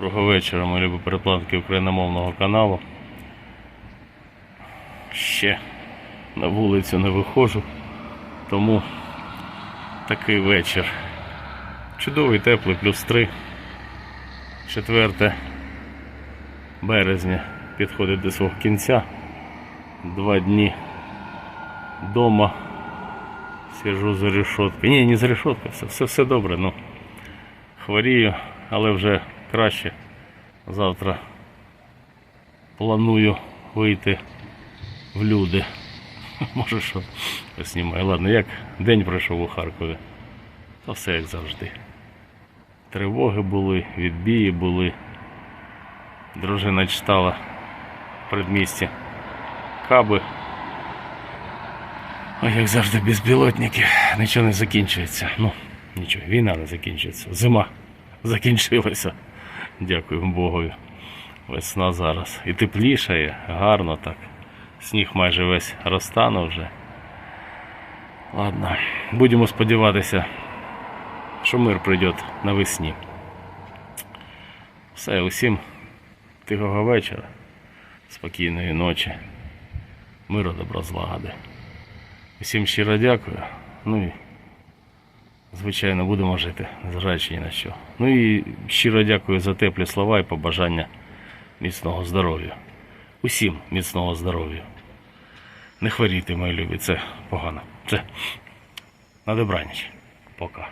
Доброго вечора, мої любі переплатники україномовного каналу. Ще на вулицю не виходжу, тому такий вечір. Чудовий, теплий, плюс 3. 4 березня підходить до свого кінця. Два дні дома. Сижу за решеткою. Ні, не за решеткою, все, все, все добре. Ну, хворію, але вже краще. Завтра планую вийти в люди. Може що знімаю. Ладно, як день пройшов у Харкові, то все як завжди. Тривоги були, відбії були. Дружина читала в передмісті каби. Ой, як завжди, безпілотники. Нічого не закінчується. Ну, нічого, війна не закінчується. Зима закінчилася. Дякую Богові. Весна зараз. І теплішає, гарно так. Сніг майже весь розтанув вже. Ладно, будемо сподіватися, що мир прийде навесні. Все, усім тихого вечора, спокійної ночі, миру добра злагоди. Усім щиро дякую. Ну і звичайно будемо жити, незважаючи ні на що. Ну і щиро дякую за теплі слова і побажання міцного здоров'я. Усім міцного здоров'я. Не хворійте, мої любі, це погано. Це на добраніч. Пока.